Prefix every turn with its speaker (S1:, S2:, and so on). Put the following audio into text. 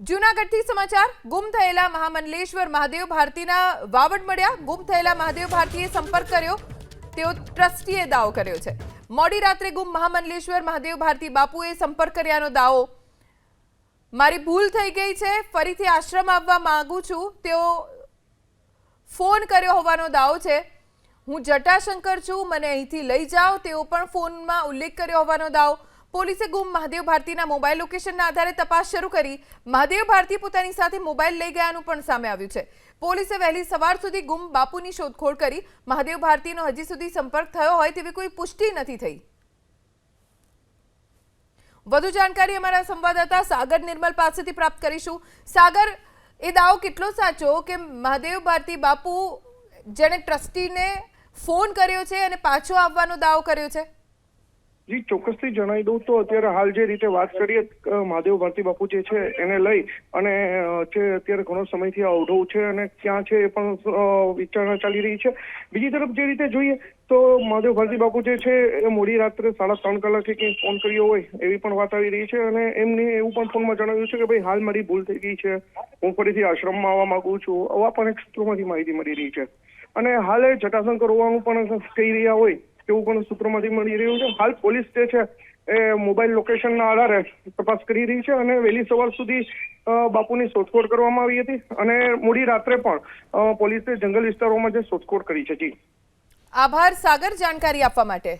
S1: જૂનાગઢથી સમાચાર. ગુમ થયેલા મહામંડલેશ્વર મહાદેવ ભારતીના વાવડ મળ્યા. ગુમ થયેલા મહાદેવ ભારતીએ સંપર્ક કર્યો. તેઓ ટ્રસ્ટીએ દાવો કર્યો છે. મોડી રાત્રે ગુમ મહામંડલેશ્વર મહાદેવ ભારતી બાપુએ સંપર્ક કર્યાનો દાવો. મારી ભૂલ થઈ ગઈ છે. ફરીથી આશ્રમ આવવા માંગુ છું. તેઓ ફોન કર્યો હોવાનો દાવો છે. હું જટાશંકર છું. મને અહીંથી લઈ જાઓ. તેઓ પણ ફોનમાં ઉલ્લેખ કર્યો હોવાનો દાવો. પોલીસે ગુમ મહાદેવ ભારતીના મોબાઈલ લોકેશનના આધારે તપાસ શરૂ કરી. મહાદેવ ભારતી પોતાની સાથે મોબાઈલ લઈ ગયાનું પણ સામે આવ્યું છે. પોલીસે વહેલી સવાર સુધી ગુમ બાપુની શોધખોળ કરી. મહાદેવ ભારતીનો હજી સુધી સંપર્ક થયો હોય તેવી કોઈ પુષ્ટિ નથી થઈ. વધુ જાણકારી અમારા સંવાદદાતા સાગર નિર્મલ પાસેથી પ્રાપ્ત કરીશું. સાગર, એ દાવો કેટલો સાચો કે મહાદેવ ભારતી બાપુ જેણે ટ્રસ્ટીને ફોન કર્યો છે અને પાછો આવવાનો દાવો કર્યો છે?
S2: જી, ચોક્કસથી જણાવી દઉં તો અત્યારે હાલ જે રીતે વાત કરીએ મહાદેવ ભારતી બાપુ જે છે એને લઈ અને જે અત્યારે ઘણો સમયથી આ અવઢવ છે અને ક્યાં છે એ પણ વિચારણા ચાલી રહી છે. બીજી તરફ જે રીતે જોઈએ તો મહાદેવ ભારતી બાપુ જે છે એ મોડી રાત્રે સાડા ત્રણ કલાકે કંઈક ફોન કર્યો હોય એવી પણ વાત આવી રહી છે અને એમને એવું પણ ફોનમાં જણાવ્યું છે કે ભાઈ હાલ મારી ભૂલ થઈ ગઈ છે, હું ફરીથી આશ્રમમાં આવવા માંગુ છું, આવા પણ એક સૂત્રોમાંથી માહિતી મળી રહી છે. અને હાલે જટાશંકર હોવાનું પણ કહી રહ્યા હોય એવું પણ સૂત્રોમાંથી મળી રહ્યું છે. હાલ પોલીસ જે છે, એ મોબાઈલ લોકેશનના આધારે તપાસ કરી રહી છે અને વહેલી સવાર સુધી બાપુની શોધખોળ કરવામાં આવી હતી અને મોડી રાત્રે પણ પોલીસે જંગલ વિસ્તારોમાં જે શોધખોળ કરી છે. જી.
S1: આભાર. સાગર, જાણકારી આપવા માટે.